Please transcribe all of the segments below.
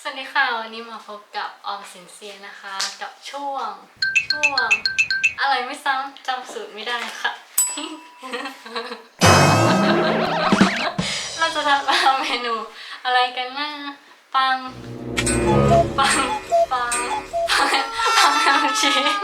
สวัสดีค่ะ วันนี้มาพบกับออมสินเซียนะคะ กับช่วง ช่วง อะไรไม่ซ้ำจำสูตรไม่ได้ค่ะ เราจะทำเมนูอะไรกันนะปัง ปัง ปัง ปังปังแฮมชีส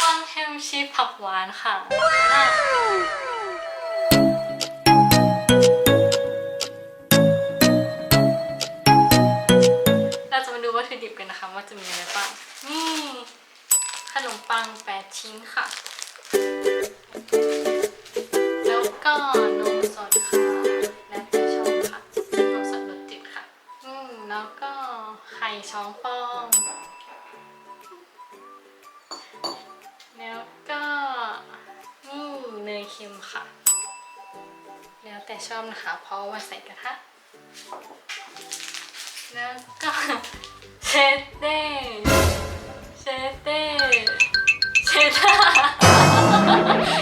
ปังแฮมชีสผักหวานค่ะ ว่าจะมีอะไรบ้างนี่ขนมปัง8ชิ้นค่ะ แล้วก็นมสดค่ะ และแต่ชอบค่ะ นมสดรสจืดค่ะ อืมแล้วก็ไข่สองฟอง แล้วก็นี่เนยเค็มค่ะ แล้วแต่ชอบนะคะ เพราะว่าใส่กระทะ แล้วก็ เชดเด้เชดเด้เชด้า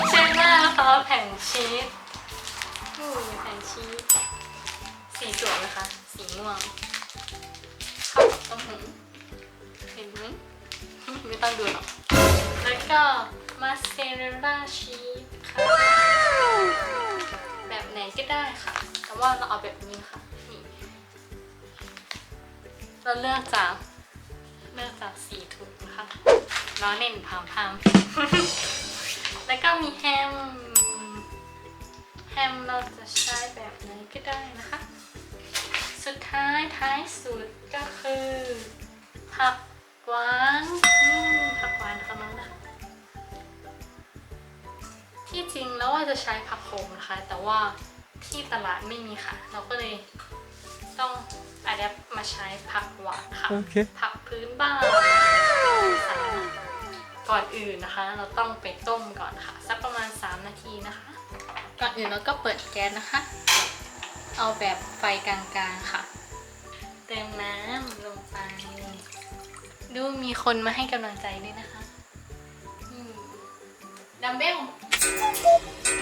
เชด้านะคะแผ่นชีสอืมแผ่นชีสสีสวยนะคะ สีม่วงข้ากับต้มหูเห็นไหมไม่ต้องดูหรอกแล้วก็มาสเซเรล่าชีสค่ะ แบบไหนก็ได้ค่ะ แต่ว่าเราเอาแบบนี้ค่ะ เราเลือกจากเลือกจากสีถุงนะคะล้อเน่นพามพามแล้วก็มีแฮม แฮมเราจะใช้แบบไหนก็ได้นะคะ สุดท้ายท้ายสุดก็คือ ผักหวานผักหวานของเรานะคะที่จริงแล้วว่าจะใช้ผักโขมนะคะ แต่ว่าที่ตลาดไม่มีค่ะ เราก็เลยต้อง อาดับมาใช้ผักหวานค่ะ Okay. ผักพื้นบ้านสามก่อนอื่นนะคะ เราต้องไปต้มก่อนค่ะ สักประมาณ 3 นาทีนะคะ ก่อนอื่นเราก็เปิดแก๊สนะคะ เอาแบบไฟกลางๆค่ะ เติมน้ำลงไป ดูมีคนมาให้กำลังใจด้วยนะคะอืมดัมเบล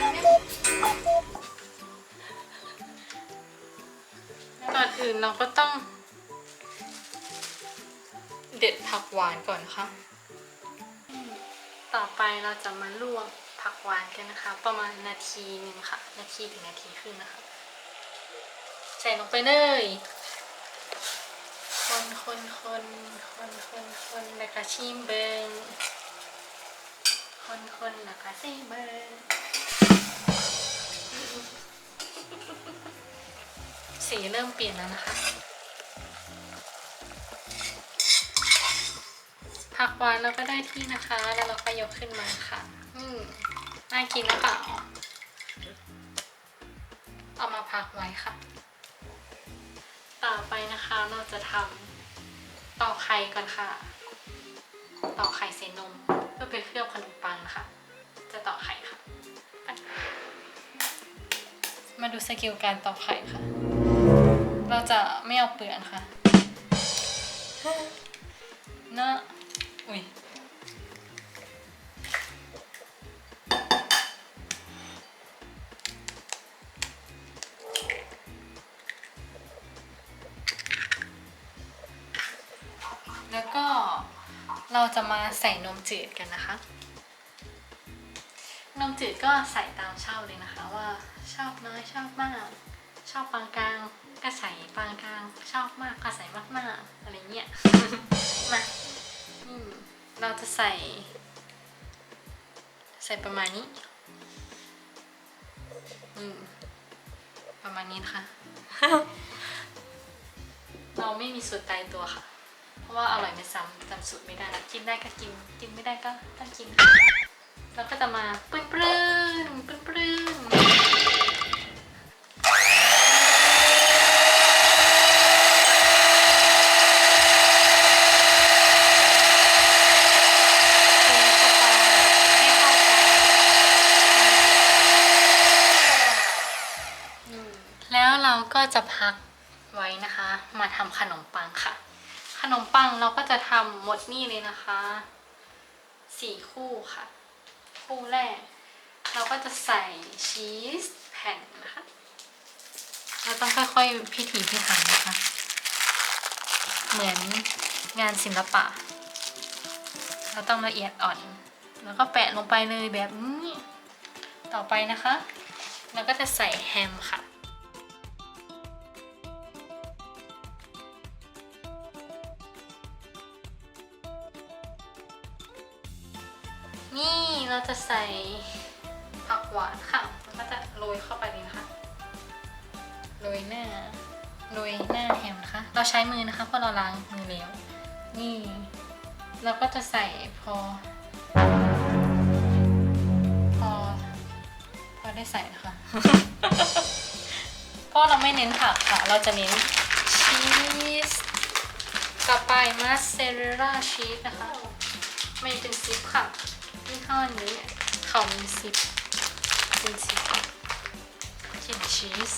ดัมเบล ก่อนอื่นเราก็ต้อง เด็ดผักหวานก่อนนะคะต่อไปเราจะมาลวกผักหวานกันนะคะ ประมาณนาทีหนึ่งค่ะ นาทีถึงนาทีครึ่งนะคะ ใส่ลงไปเลยคนคนคนคนคนคนแล้วก็ชิมเบิงคนคนแล้วก็ชิมเบิง สีเริ่มเปลี่ยนแล้วนะคะ ผักหวานเราก็ได้ที่นะคะ แล้วเราก็ยกขึ้นมาค่ะ อืมน่ากินหรือเปล่าเอามาพักไว้ค่ะ ต่อไปนะคะเราจะทำตอกไข่ก่อนค่ะตอกไข่ใส่นมเพื่อเป็นเคลือบขนมปังนะคะจะตอกไข่ค่ะ มาดูสกิลการตอกไข่ค่ะ จะไม่เอาเปลือกค่ะเนอะอุ้ยแล้วก็เราจะมาใส่นมจืดกันนะคะ นมจืดก็ใส่ตามชอบเลยนะคะว่าชอบน้อยชอบมาก ชอบปานกลาง ก็ใส่ปานกลางชอบมากก็ใส่มากๆอะไรเงี้ย มาอืมเราจะใส่ ใส่ประมาณนี้ประมาณนี้นะคะ เราไม่มีสูตรตายตัวค่ะ เพราะว่าอร่อยไม่ซ้ำจำสูตรไม่ได้ กินได้ก็กิน กินไม่ได้ก็ต้องกินค่ะแล้วก็จะมาปรื้นปรื้นปรื้นปรื้นแล้วเราก็จะพักไว้นะคะ มาทำขนมปังค่ะ ขนมปัง เราก็จะทำหมดนี่เลยนะคะสี่คู่ค่ะ คู่แรก เราก็จะใส่ชีสแผ่นนะคะเราต้องค่อยๆพิถีพิถันนะคะ เหมือนงานศิลปะ เราต้องละเอียดอ่อน แล้วก็แปะลงไปเลยแบบนี้ ต่อไปนะคะ เราก็จะใส่แฮมค่ะ ยหน้าโรยหน้าแฮมนะคะ เราใช้มือนะคะเพราะเราล้างมือแล้ว นี่ เราก็จะใส่พอ พอ พอได้ใส่นะคะเพราะเราไม่เน้นผักค่ะ เราจะเน้นชีสต่อไปมาสเซเรล่าชีสนะคะ ไม่เป็นซิปค่ะยี่ห้อนี้เขามีซิปเป็นซิปกลิ่นชีส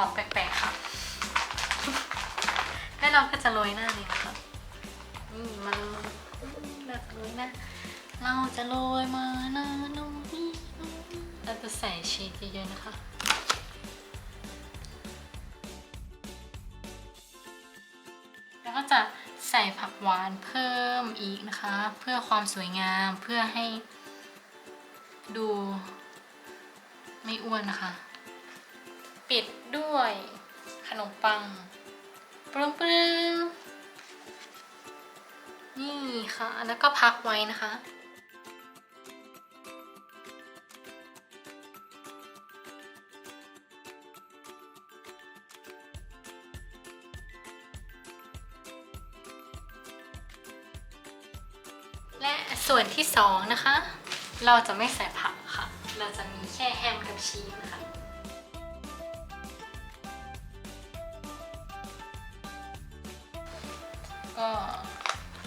อมแปลกๆค่ะแล้วเราก็จะโรยหน้าเลยนะคะนี่มันเราจะโรยหน้าเราจะโรยมาหน้าน้องนี่เราจะใส่ชีสเยอะๆนะคะแล้วก็จะใส่ผักหวานเพิ่มอีกนะคะ เพื่อความสวยงามเพื่อให้ดูไม่อ้วนนะคะ ปิดด้วยขนมปังปรุงปรุงนี่ค่ะ แล้วก็พักไว้นะคะ และส่วนที่สองนะคะ เราจะไม่ใส่ผักค่ะ เราจะมีแค่แฮมกับชีสนะคะ ก็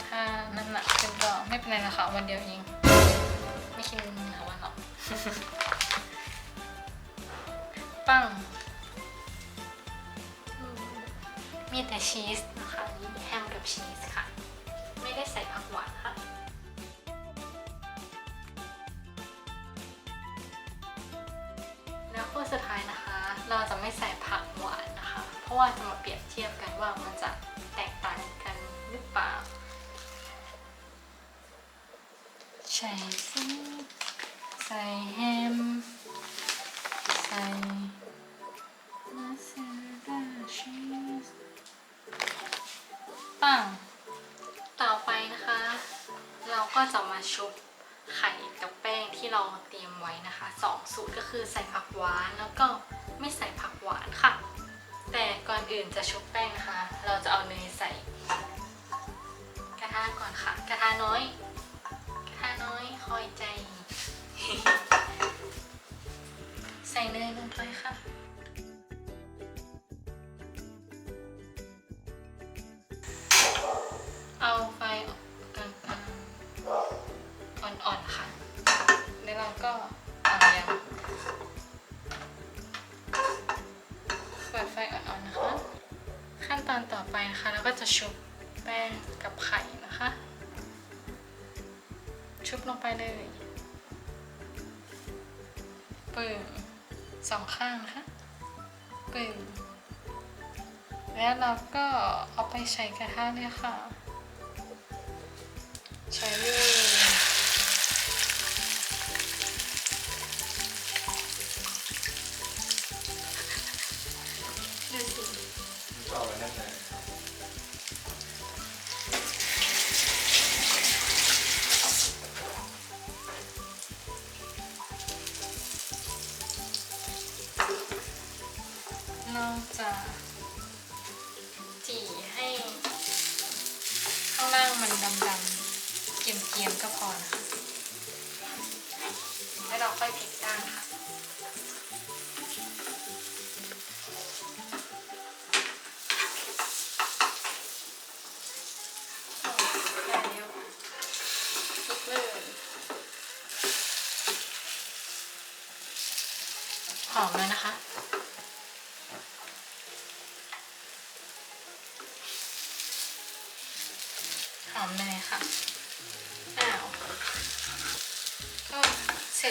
ถ้าน้ำหนักขึ้นก็ไม่เป็นไรนะคะวันเดียวเองไม่กินหลายวันหรอกปังมีแต่ชีสนะคะนี่แฮมกับชีสค่ะ ไม่ได้ใส่ผักหวานค่ะแล้วคู่สุดท้ายนะคะ เราจะไม่ใส่ผักหวานนะคะ เพราะว่าจะมาเปรียบเทียบกันว่ามันจะแตกต่าง เปล่า ใส่ซิใส่แฮม ใส่มาซาเรลล่าชีสปังต่อไปนะคะ เราก็จะมาชุบไข่กับแป้งที่เราเตรียมไว้นะคะสองสูตรก็คือใส่ผักหวานแล้วก็ไม่ใส่ผักหวานค่ะ แต่ก่อนอื่นจะชุบแป้งนะคะ เราจะเอาเนยใส่ ทะก่อนค่ะ กระทะน้อย กระทะน้อยคอยใจ ใส่เนยลงไปค่ะเอาไฟกลางๆอ่อนๆค่ะ แล้วเราก็เอายังเปิดไฟอ่อนๆนะคะ ขั้นตอนต่อไปนะคะเราก็จะชุบแป้งกับไข่ เลยปึ่งสองข้างนะคะปึ่งแล้วเราก็เอาไปใช้กระทะเลยค่ะ ใช้เลย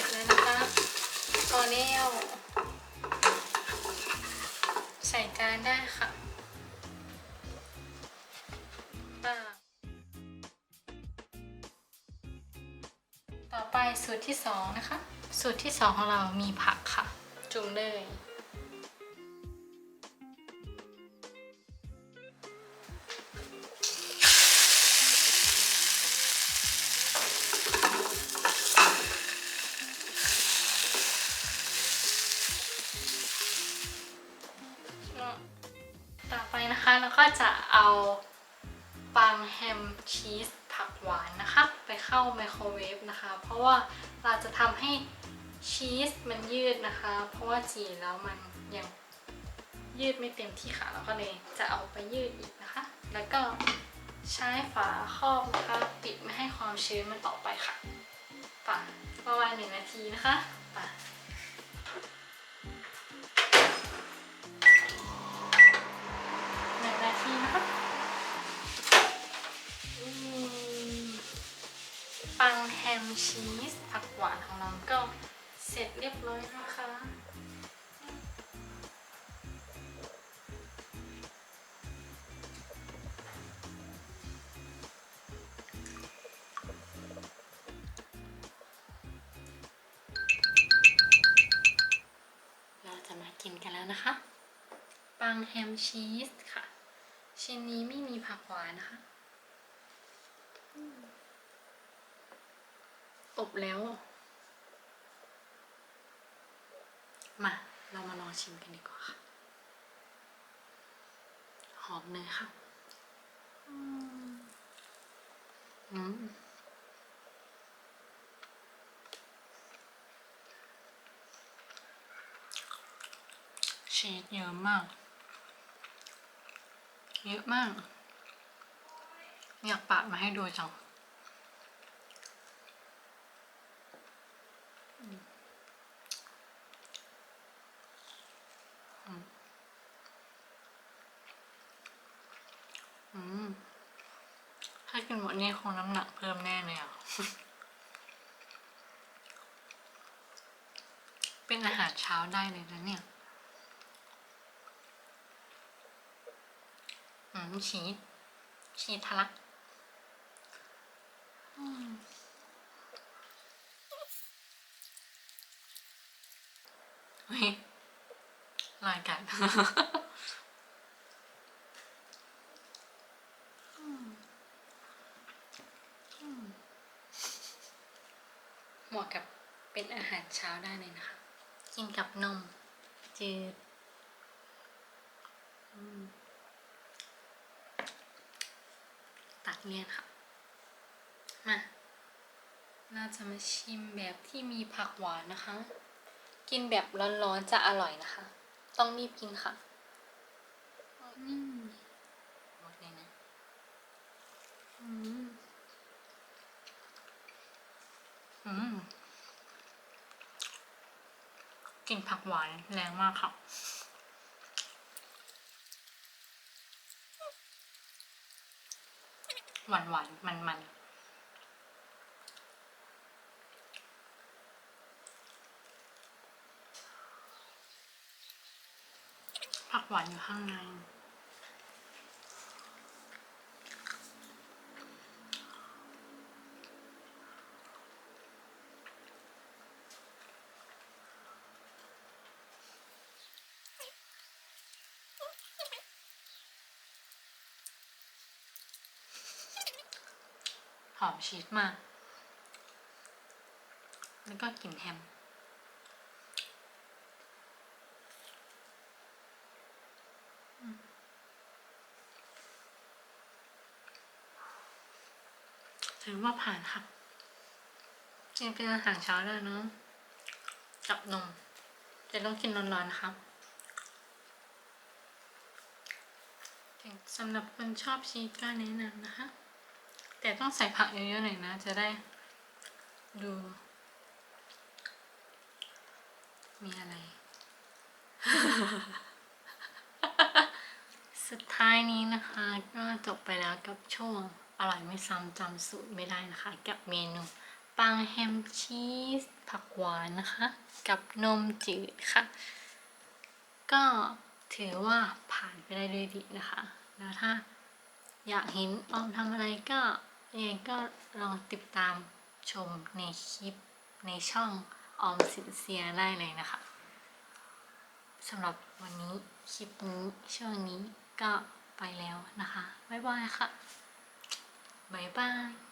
ร็จเลยนะคะตอนนี้ใส่จานได้ค่ะต่อไปสูตรที่สองนะคะ สูตรที่สองของเรามีผักค่ะ จุ่มเลย จะเอาปังแฮมชีสผักหวานนะคะ ไปเข้าไมโครเวฟนะคะ เพราะว่าเราจะทำให้ชีสมันยืดนะคะ เพราะว่าจีแล้วมันยังยืดไม่เต็มที่ค่ะเราก็เลยจะเอาไปยืดอีกนะคะ แล้วก็ใช้ฝาครอบนะคะปิดไม่ให้ความชื้นมันออกไปค่ะป่ะประมาณหนึ่งนาทีนะคะป่ะ ชีสผักหวานของเราก็เสร็จเรียบร้อยนะคะเราจะมากินกันแล้วนะคะ ปังแฮมชีสค่ะ ชิ้นนี้ไม่มีผักหวานนะคะอืมอ บแล้ว มา เรามาลองชิมกันดีกว่าค่ะ หอมเนยค่ะ อืมอืมชีสเยอะมาก เยอะมาก อยากปาดมาให้ดูจังอืมอืมอืมถ้ากินหมดนี่ คงน้ำหนักเพิ่มแน่เลยอะ เป็นอาหารเช้าได้เลยนะเนี่ย อืมชีสชีสทะลักอืมเฮ้ยลอยกันมอืม เหมาะกับเป็นอาหารเช้าได้เลยนะคะ กินกับนม จืดอืมตัดเลี่ยนค่ะ มาเราจะมาชิมแบบที่มีผักหวานนะคะ กินแบบร้อนๆจะอร่อยนะคะ ต้องรีบกินค่ะอืมหมดเลยนะอืมอืม กลิ่นผักหวานแรงมากค่ะหวานหวานมันมันผักหวานอยู่ข้างใน หอมชีสมาก แล้วก็กลิ่นแฮม ถือว่าผ่านค่ะจริงเป็นอาหารเช้าได้เนอะกับนมจะต้องกินร้อนๆนะครับสำหรับคนชอบชีสก็แนะนำนะคะ แต่ต้องใส่ผักเยอะๆหน่อยนะ จะได้ดู มีอะไร สุดท้ายนี้นะคะ ก็จบไปแล้วกับช่วง อร่อยไม่ซ้ำจำสูตรไม่ได้นะคะ กับเมนู ปังแฮมชีส ผักหวานนะคะ กับนมจืดค่ะ ก็ถือว่าผ่านไปได้ด้วยดีนะคะ แล้วถ้าอยากเห็นออมทำอะไรก็ ยังไงก็ลองติดตามชมในคลิปในช่องออมสินเซียได้เลยนะคะสำหรับวันนี้คลิปนี้ช่วงนี้ก็ไปแล้วนะคะ บ๊ายบายค่ะ บ๊ายบาย